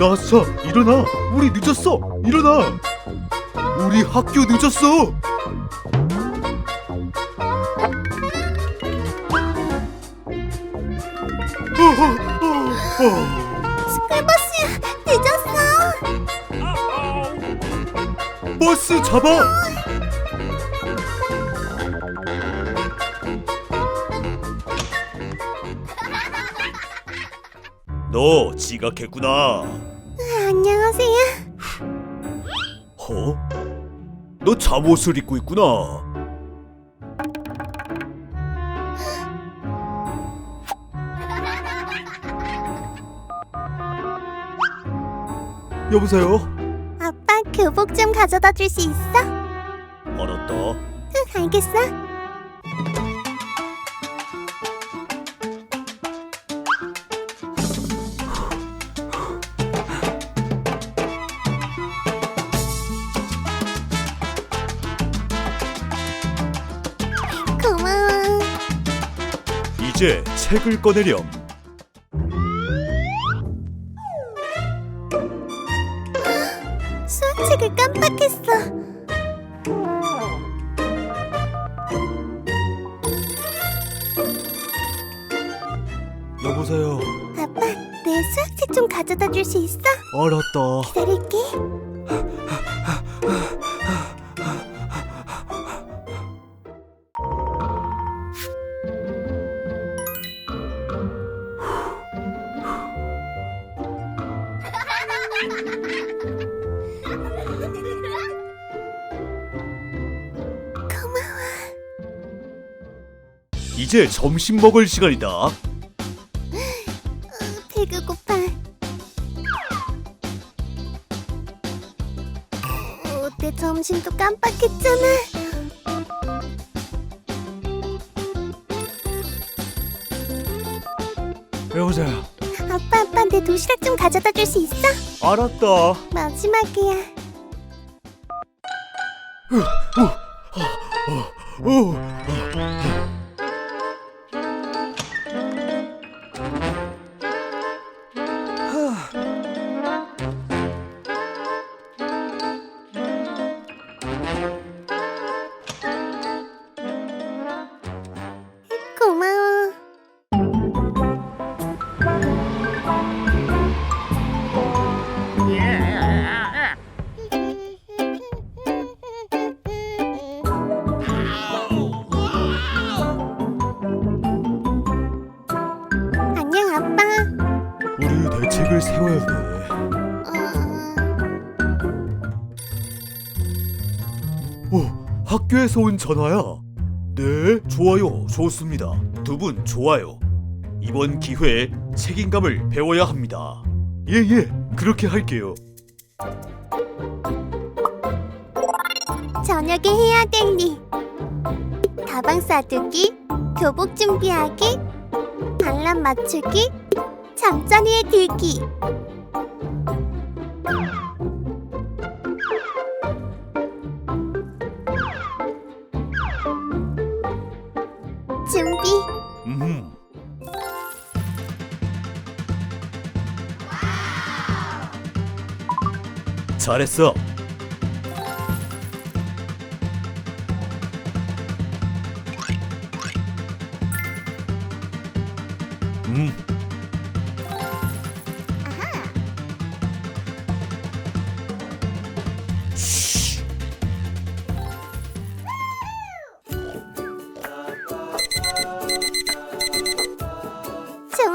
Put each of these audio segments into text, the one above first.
나사 일어나 우리 늦었어 일어나 우리 학교 늦었어. 스쿨버스야 늦었어 버스 잡아 너 지각했구나 안녕하세요 어? 너 잠옷을 입고 있구나. 여보세요? 아빠 교복 좀 가져다 줄 수 있어? 알았다. 응 알겠어 이제 책을 꺼내렴. 수학책을 깜빡했어 여보세요. 아빠 내 수학책 좀 가져다 줄 수 있어? 알았다. 기다릴게 이제 점심 먹을 시간이다. 배가 고파. 어, 내 점심도 깜빡했잖아. 여보세요. 아빠, 아빠, 내 도시락 좀 가져다 줄 수 있어? 알았다. 마지막이야. 오. 고 세워야 돼. 어, 오, 학교에서 온 전화야. 네, 좋아요, 좋습니다. 두 분 좋아요. 이번 기회에 책임감을 배워야 합니다. 예, 예, 그렇게 할게요. 저녁에 해야 될 일. 가방 싸두기, 교복 준비하기, 알람 맞추기, 잠자리에 들기. 준비. 음. 잘했어. 음.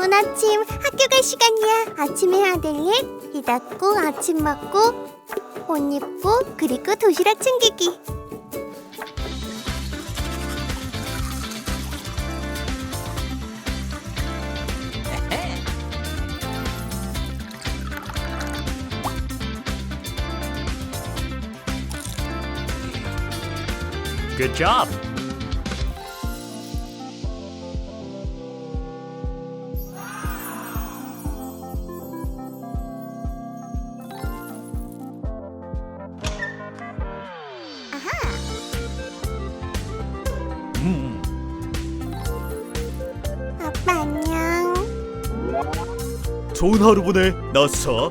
좋은 아침, 학교 갈 시간이야. 아침 해야 될 일, 이 닦고, 아침 먹고, 옷 입고, 그리고 도시락 챙기기. Good job. 음, 아빠 안녕. 좋은 하루 보내, 나스차.